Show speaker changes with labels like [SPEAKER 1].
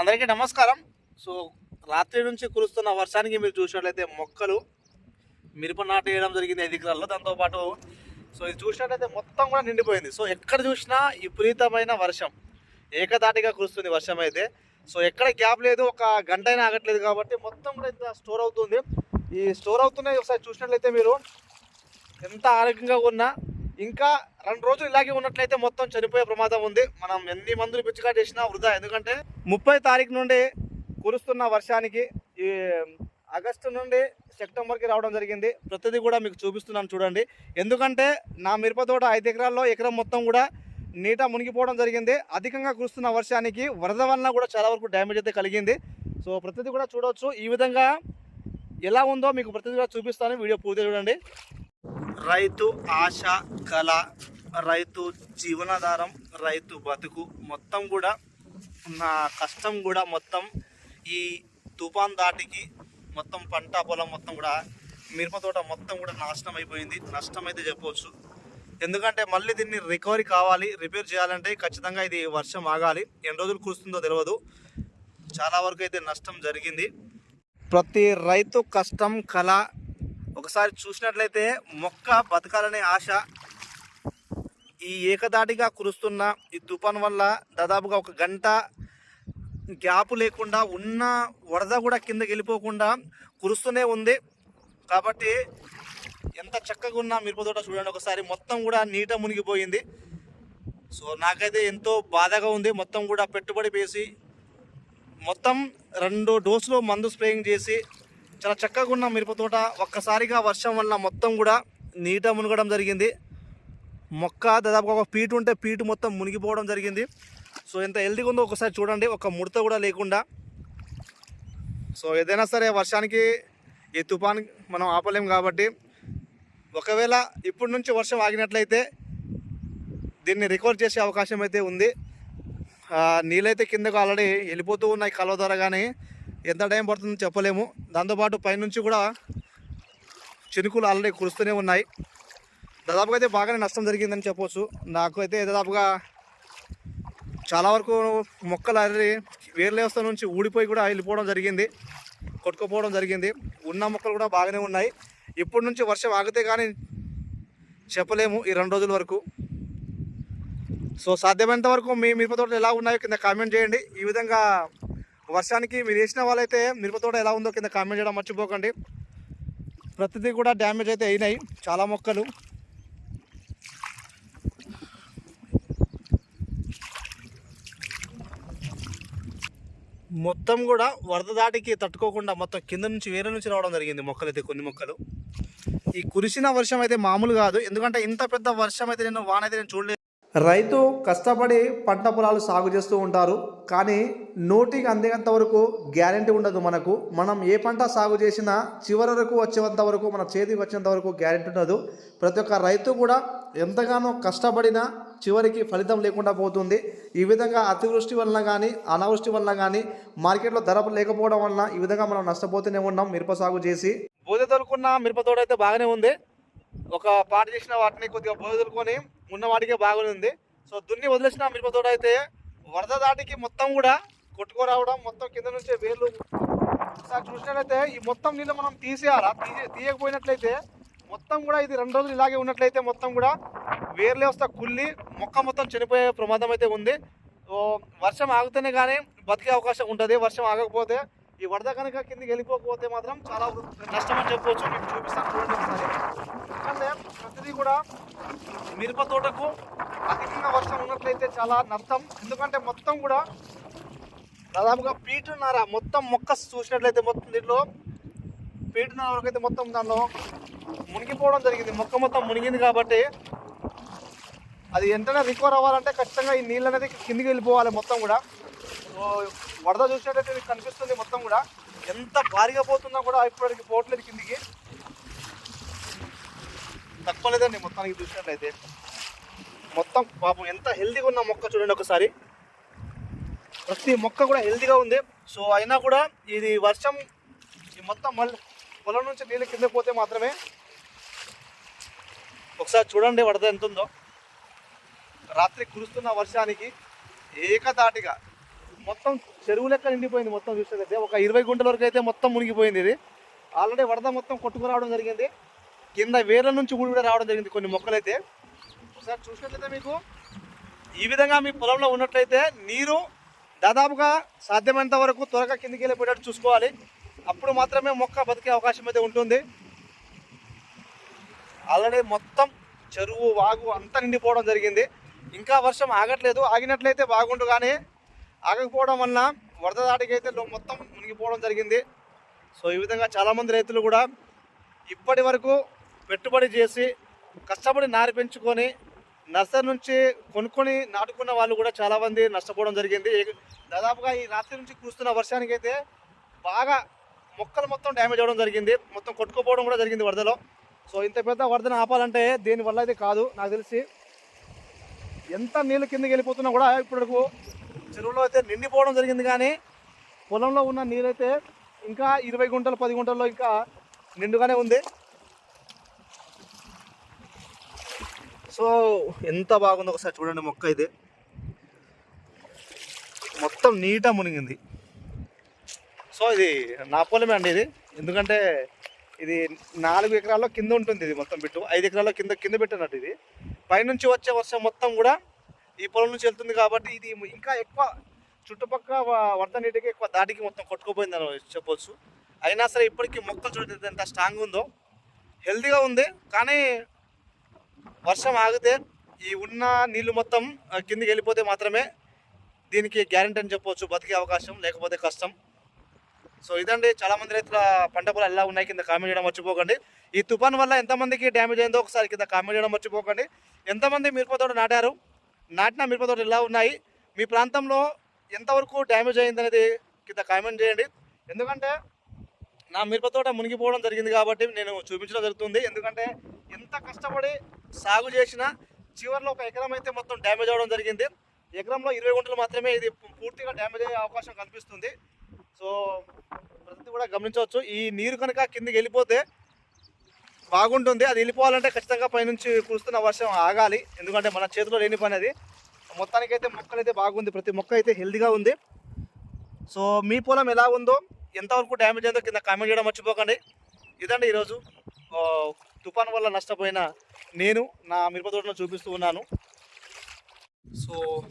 [SPEAKER 1] అందరికీ నమస్కారం. సో రాత్రి నుంచి కురుస్తున్న వర్షానికి మీరు చూసినట్లయితే మొక్కలు మిరప నాటు వేయడం జరిగింది ఐదు ఎకరాల్లో దాంతోపాటు సో ఇది చూసినట్లయితే మొత్తం కూడా నిండిపోయింది. సో ఎక్కడ చూసినా విపరీతమైన వర్షం. ఏకదాటిగా కురుస్తుంది వర్షం అయితే. సో ఎక్కడ గ్యాప్ లేదు ఒక గంట అయినా ఆగట్లేదు కాబట్టి మొత్తం కూడా ఇంత స్టోర్ అవుతుంది. ఈ స్టోర్ అవుతున్నాయి ఒకసారి చూసినట్లయితే మీరు ఎంత ఆరోగ్యంగా ఉన్నా ఇంకా రెండు రోజులు ఇలాగే ఉన్నట్లయితే మొత్తం చనిపోయే ప్రమాదం ఉంది. మనం ఎన్ని మందులు పిచ్చిగా చేసినా వృధా. ఎందుకంటే ముప్పై తారీఖు నుండి కురుస్తున్న వర్షానికి ఈ ఆగస్టు నుండి సెప్టెంబర్కి రావడం జరిగింది. ప్రతిదీ కూడా మీకు చూపిస్తున్నాను చూడండి. ఎందుకంటే నా మిరప తోట ఐదు ఎకరాల్లో ఎకరం మొత్తం కూడా నీట మునిగిపోవడం జరిగింది. అధికంగా కురుస్తున్న వర్షానికి వరద వలన కూడా చాలా వరకు డ్యామేజ్ అయితే కలిగింది. సో ప్రతిదీ కూడా చూడవచ్చు ఈ విధంగా ఎలా ఉందో మీకు ప్రతిదీ కూడా చూపిస్తాను. వీడియో పూర్తిగా చూడండి. రైతు ఆశ కళ రైతు జీవనాధారం రైతు బతుకు మొత్తం కూడా నా కష్టం కూడా మొత్తం ఈ తుఫాన్ దాటికి మొత్తం పంట పొలం మొత్తం కూడా మిరప తోట మొత్తం కూడా నాశనం అయిపోయింది. నష్టం అయితే చెప్పవచ్చు ఎందుకంటే మళ్ళీ దీన్ని రికవరీ కావాలి రిపేర్ చేయాలంటే ఖచ్చితంగా ఇది వర్షం ఆగాలి. ఎన్ని రోజులు కురుస్తుందో తెలియదు చాలా వరకు అయితే నష్టం జరిగింది. ప్రతి రైతు కష్టం కళ ఒకసారి చూసినట్లయితే మొక్క బతకాలనే ఆశ. ఈ ఏకదాటిగా కురుస్తున్న ఈ తుఫాన్ వల్ల దాదాపుగా ఒక గంట గ్యాప్ లేకుండా ఉన్న వరద కూడా కిందకి వెళ్ళిపోకుండా కురుస్తూనే ఉంది. కాబట్టి ఎంత చక్కగా ఉన్న మిరప తోట చూడండి ఒకసారి. మొత్తం కూడా నీట మునిగిపోయింది. సో నాకైతే ఎంతో బాధగా ఉంది. మొత్తం కూడా పెట్టుబడి వేసి మొత్తం రెండు డోసులు మందు స్ప్రేయింగ్ చేసి చాలా చక్కగా ఉన్న మిరప తోట. ఒక్కసారిగా వర్షం వల్ల మొత్తం కూడా నీట మునగడం జరిగింది. మొక్క దాదాపుగా ఒక పీటు ఉంటే పీటు మొత్తం మునిగిపోవడం జరిగింది. సో ఎంత హెల్దీగా ఉందో ఒకసారి చూడండి. ఒక ముడత కూడా లేకుండా. సో ఏదైనా సరే వర్షానికి ఈ తుఫాన్ మనం ఆపలేం కాబట్టి ఒకవేళ ఇప్పటి నుంచి వర్షం ఆగినట్లయితే దీన్ని రికవర్ చేసే అవకాశం అయితే ఉంది. నీళ్ళైతే కిందకు ఆల్రెడీ వెళ్ళిపోతూ ఉన్నాయి కలవ ద్వారా కానీ ఎంత టైం పడుతుందో చెప్పలేము. దాంతోపాటు పైనుంచి కూడా చినుకులు ఆల్రెడీ కురుస్తూనే ఉన్నాయి. దాదాపుగా అయితే బాగానే నష్టం జరిగిందని చెప్పవచ్చు నాకు అయితే దాదాపుగా చాలా వరకు మొక్కలు అరలి వేర్ల వ్యవస్థ నుంచి ఊడిపోయి కూడా వెళ్ళిపోవడం జరిగింది. కొట్టుకుపోవడం జరిగింది. ఉన్న మొక్కలు కూడా బాగానే ఉన్నాయి. ఇప్పటి నుంచి వర్షం ఆగితే కానీ చెప్పలేము ఈ రెండు రోజుల వరకు. సో సాధ్యమైనంత వరకు మీ మిరప తోటలు ఎలా ఉన్నాయో కింద కామెంట్ చేయండి. ఈ విధంగా వర్షానికి మీరు వేసిన వాళ్ళైతే మిరప తోట ఎలా ఉందో కింద కామెంట్ చేయడం మర్చిపోకండి. ప్రతిదీ కూడా డ్యామేజ్ అయితే అయినాయి చాలా మొక్కలు. మొత్తం కూడా వరద దాటికి తట్టుకోకుండా మొత్తం కింద నుంచి వేరే నుంచి రావడం జరిగింది మొక్కలు అయితే కొన్ని మొక్కలు. ఈ కురిసిన వర్షం అయితే మామూలు కాదు ఎందుకంటే ఇంత పెద్ద వర్షం అయితే నేను వాన అయితే నేను చూడలేదు. రైతు కష్టపడి పంట పొలాలు సాగు చేస్తూ ఉంటారు కానీ నోటికి అందేంత వరకు గ్యారంటీ ఉండదు మనకు. మనం ఏ పంట సాగు చేసినా చివరి వరకు వచ్చేంత వరకు మన చేతికి వచ్చేంత వరకు గ్యారంటీ ఉండదు. ప్రతి ఒక్క రైతు కూడా ఎంతగానో కష్టపడినా చివరికి ఫలితం లేకుండా పోతుంది. ఈ విధంగా అతివృష్టి వలన కానీ అనావృష్టి వలన కానీ మార్కెట్లో ధర లేకపోవడం వలన ఈ విధంగా మనం నష్టపోతూనే ఉన్నాం మిరప సాగు చేసి. బోధ తొలుకున్న మిరప తోట అయితే బాగానే ఉంది. ఒక పాట చేసిన వాటిని కొద్దిగా వదులుకొని ఉన్న వాటికే బాగుంది సో దున్ని వదిలేసిన మిరప తోట అయితే వరద దాటికి మొత్తం కూడా కొట్టుకోరావడం మొత్తం కింద నుంచే వేర్లు ఒకసారి చూసినట్లయితే ఈ మొత్తం నీళ్ళు మనం తీసేయాలా? తీసే తీయకపోయినట్లయితే మొత్తం కూడా ఇది రెండు రోజులు ఇలాగే ఉన్నట్లయితే మొత్తం కూడా వేర్లే వస్తా కుళ్ళి మొక్క మొత్తం చనిపోయే ప్రమాదం అయితే ఉంది. సో వర్షం ఆగితేనే కానీ బతికే అవకాశం ఉంటుంది. వర్షం ఆగకపోతే ఈ వరద కనుక కిందికి వెళ్ళిపోకపోతే మాత్రం చాలా నష్టం అని చెప్పవచ్చు మీకు చూపిస్తాను చూడండి. ప్రతిదీ కూడా మిరప తోటకు అధికంగా వర్షం ఉన్నట్లయితే చాలా నష్టం. ఎందుకంటే మొత్తం కూడా దాదాపుగా పీటున్నర మొత్తం మొక్క చూసినట్లయితే మొత్తం దీంట్లో పీటున్నర వరకు అయితే మొత్తం దానిలో మునిగిపోవడం జరిగింది. మొక్క మొత్తం మునిగింది కాబట్టి అది వెంటనే రికవర్ అవ్వాలంటే ఖచ్చితంగా ఈ నీళ్ళు అనేది కిందికి వెళ్ళిపోవాలి మొత్తం కూడా. వరద చూసినట్లయితే మీకు కనిపిస్తుంది మొత్తం కూడా. ఎంత భారీగా పోతున్నా కూడా ఇప్పటికి పోవట్లేదు కిందికి. తక్కువ లేదండి మొత్తానికి చూసినట్లయితే. మొత్తం పాపం ఎంత హెల్తీగా ఉన్న మొక్క చూడండి ఒకసారి. ప్రతి మొక్క కూడా హెల్తీగా ఉంది. సో అయినా కూడా ఇది వర్షం ఈ మొత్తం మళ్ళీ పొలం నుంచి నీళ్ళు కింద పోతే మాత్రమే ఒకసారి చూడండి వరద ఎంత ఉందో. రాత్రి కురుస్తున్న వర్షానికి ఏకదాటిగా మొత్తం చెరువు లెక్క నిండిపోయింది మొత్తం చూసేదైతే ఒక ఇరవై గుంటల వరకు అయితే మొత్తం మునిగిపోయింది ఇది. ఆల్రెడీ వరద మొత్తం కొట్టుకురావడం జరిగింది. కింద వేర్ల నుంచి కూడా రావడం జరిగింది కొన్ని మొక్కలైతే. ఒకసారి చూసినట్లయితే మీకు ఈ విధంగా మీ పొలంలో ఉన్నట్లయితే నీరు దాదాపుగా సాధ్యమైనంత వరకు త్వరగా కిందికి వెళ్ళిపోయేటట్టు చూసుకోవాలి. అప్పుడు మాత్రమే మొక్క బతికే అవకాశం అయితే ఉంటుంది. ఆల్రెడీ మొత్తం చెరువు వాగు అంతా నిండిపోవడం జరిగింది. ఇంకా వర్షం ఆగట్లేదు. ఆగినట్లయితే బాగుండు కానీ ఆగకపోవడం వలన వరద దాటికైతే అయితే మొత్తం మునిగిపోవడం జరిగింది. సో ఈ విధంగా చాలామంది రైతులు కూడా ఇప్పటి వరకు పెట్టుబడి చేసి కష్టపడి నారి పెంచుకొని నర్సరీ నుంచి కొనుక్కొని నాటుకున్న వాళ్ళు కూడా చాలామంది నష్టపోవడం జరిగింది. దాదాపుగా ఈ రాత్రి నుంచి కురుస్తున్న వర్షానికి అయితే బాగా మొక్కలు మొత్తం డ్యామేజ్ అవ్వడం జరిగింది. మొత్తం కొట్టుకుపోవడం కూడా జరిగింది వరదలో. సో ఇంత పెద్ద వరదను ఆపాలంటే దీనివల్ల అయితే కాదు నాకు తెలిసి. ఎంత నీళ్ళు కిందకి వెళ్ళిపోతున్నా కూడా ఇప్పటివరకు చెరువులో అయితే నిండిపోవడం జరిగింది కానీ పొలంలో ఉన్న నీరైతే ఇంకా ఇరవై గుంటలు పది గుంటల్లో ఇంకా నిండుగానే ఉంది. సో ఎంత బాగుందో ఒకసారి చూడండి మొక్క ఇది. మొత్తం నీట్గా మునిగింది. సో ఇది నా పొలమే అండి ఇది. ఎందుకంటే ఇది నాలుగు ఎకరాల్లో కింద ఉంటుంది ఇది మొత్తం బిట్టు. ఐదు ఎకరాల్లో కింద కింద పెట్టినట్టు ఇది. పైనుంచి వచ్చే వర్షం మొత్తం కూడా ఈ పొలం నుంచి వెళ్తుంది కాబట్టి ఇది ఇంకా ఎక్కువ చుట్టుపక్కల వరద నీటికి ఎక్కువ దాటికి మొత్తం కొట్టుకుపోయిందని చెప్పొచ్చు. అయినా సరే ఇప్పటికీ మొక్కలు చూడండి ఎంత స్ట్రాంగ్ ఉందో హెల్తీగా ఉంది. కానీ వర్షం ఆగితే ఈ ఉన్న నీళ్ళు మొత్తం కిందికి వెళ్ళిపోతే మాత్రమే దీనికి గ్యారంటీ అని చెప్పొచ్చు బతికే అవకాశం లేకపోతే కష్టం. సో ఇదండి. చాలా మంది రైతుల పంట పొలాలు ఎలా ఉన్నాయి కింద కామెంట్ చేయడం మర్చిపోకండి. ఈ తుఫాన్ వల్ల ఎంతమందికి డ్యామేజ్ అయిందో ఒకసారి కింద కామెంట్ చేయడం మర్చిపోకండి. ఎంతమంది మిరప తోట నాటారు? నాటిన మిరప తోట ఎలా ఉన్నాయి? మీ ప్రాంతంలో ఎంతవరకు డ్యామేజ్ అయిందనేది కింద కామెంట్ చేయండి. ఎందుకంటే నా మిరప తోట మునిగిపోవడం జరిగింది కాబట్టి నేను చూపించడం జరుగుతుంది. ఎందుకంటే ఎంత కష్టపడి సాగు చేసినా చివరిలో ఒక ఎకరం అయితే మొత్తం డ్యామేజ్ అవ్వడం జరిగింది. ఎకరంలో ఇరవై గుంటలు మాత్రమే ఇది పూర్తిగా డ్యామేజ్ అయ్యే అవకాశం కనిపిస్తుంది సో ప్రతి కూడా గమనించవచ్చు. ఈ నీరు కనుక కిందికి వెళ్ళిపోతే బాగుంటుంది. అది వెళ్ళిపోవాలంటే ఖచ్చితంగా పైనుంచి కురుస్తున్న వర్షం ఆగాలి. ఎందుకంటే మన చేతిలో లేని పని అది. మొత్తానికైతే మొక్కలు అయితే బాగుంది. ప్రతి మొక్క అయితే హెల్దీగా ఉంది. సో మీ పొలం ఎలా ఉందో ఎంతవరకు డ్యామేజ్ అయిందో కింద కామెంట్ చేయడం మర్చిపోకండి. ఇదండి ఈరోజు తుఫాన్ వల్ల నష్టపోయిన నేను నా మిరప తోటలో చూపిస్తూ ఉన్నాను. సో